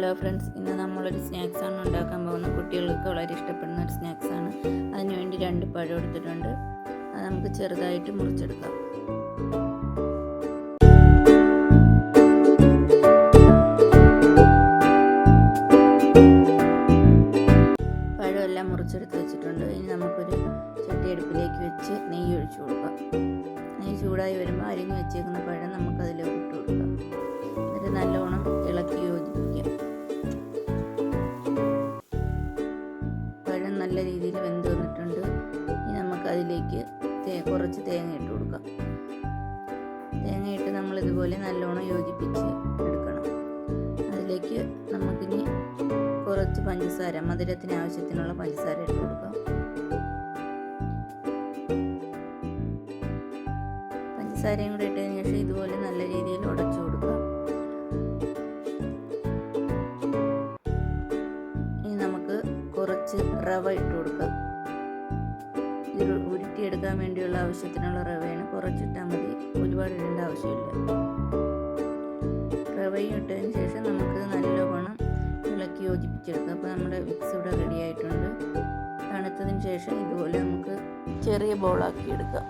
Hello friends ഇന്ന് നമ്മളൊരു സ്നാക്സാണ് ഉണ്ടാക്കാൻ പോകുന്നത്. കുട്ടികൾക്ക് വളരെ ഇഷ്ടപ്പെടുന്ന ഒരു സ്നാക്സാണ് അതിനുവേണ്ടി രണ്ട് പഴം എടുത്തിട്ടുണ്ട്. അത് നമുക്ക് ചെറുതായിട്ട് മുറിച്ചെടുക്കാം. പഴമെല്ലാം മുറിച്ചെടുത്ത് വെച്ചിട്ടുണ്ട്. ഇനി നമുക്കൊരു ചട്ടി അടുപ്പിലേക്ക് വെച്ച് നെയ്യ് ഒഴിച്ചു കൊടുക്കാം. നെയ്യ് ചൂടായി വരുമ്പോൾ അരിഞ്ഞ് വെച്ചേക്കുന്ന പഴം നമുക്കതിലേക്ക് ഇട്ട് കൊടുക്കാം. എന്നിട്ട് നല്ലോണം നല്ല രീതിയിൽ വെന്ത് വന്നിട്ടുണ്ട്. ഇനി നമുക്കതിലേക്ക് തേ കുറച്ച് തേങ്ങ ഇട്ട് കൊടുക്കാം. തേങ്ങ ഇട്ട് നമ്മൾ ഇതുപോലെ നല്ലോണം യോജിപ്പിച്ച് എടുക്കണം. അതിലേക്ക് നമുക്കിനി കുറച്ച് പഞ്ചസാര മധുരത്തിന് ആവശ്യത്തിനുള്ള പഞ്ചസാര ഇട്ട് കൊടുക്കാം. പഞ്ചസാരയും കൂടെ ഇട്ടതിന് ശേഷം ഇതുപോലെ നല്ല രീതിയിൽ ഉടച്ചു കൊടുക്കാം. റവ ഇട്ട് കൊടുക്കുക. ഇത് ഉരുട്ടിയെടുക്കാൻ വേണ്ടിയുള്ള ആവശ്യത്തിനുള്ള റവയാണ്. കുറച്ചിട്ടാൽ മതി. ഒരുപാട് ഇടേണ്ട ആവശ്യമില്ല. റവയും ഇട്ടതിന് ശേഷം നമുക്ക് നല്ലവണ്ണം ഇളക്കി യോജിപ്പിച്ചെടുക്കാം. അപ്പോൾ നമ്മുടെ മിക്സ് ഇവിടെ റെഡി ആയിട്ടുണ്ട്. തണുത്തതിന് ശേഷം ഇതുപോലെ നമുക്ക് ചെറിയ ബോളാക്കി എടുക്കാം.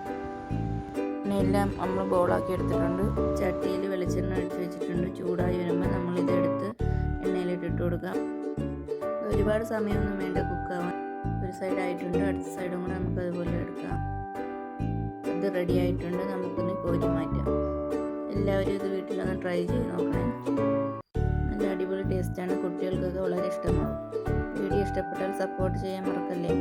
എല്ലാം നമ്മൾ ബോളാക്കി എടുത്തിട്ടുണ്ട്. ചട്ടിയിൽ വെളിച്ചെണ്ണ അടിച്ച് വെച്ചിട്ടുണ്ട്. ചൂടായി വരുമ്പോൾ നമ്മളിതെടുത്ത് എണ്ണയിലിട്ടിട്ട് കൊടുക്കാം. ഒരുപാട് സമയമൊന്നും വേണ്ട കുക്കാവാൻ. ഒരു സൈഡായിട്ടുണ്ട് അടുത്ത സൈഡും കൂടെ നമുക്ക് അതുപോലെ എടുക്കാം. ഇത് റെഡി ആയിട്ടുണ്ട് നമുക്കിന്ന് കോരി മാറ്റാം. എല്ലാവരും ഇത് വീട്ടിലൊന്ന് ട്രൈ ചെയ്ത് നോക്കണേ. നല്ല അടിപൊളി ടേസ്റ്റാണ് കുട്ടികൾക്കൊക്കെ വളരെ ഇഷ്ടമാണ്. വീഡിയോ ഇഷ്ടപ്പെട്ടാൽ സപ്പോർട്ട് ചെയ്യാൻ മറക്കല്ലേ?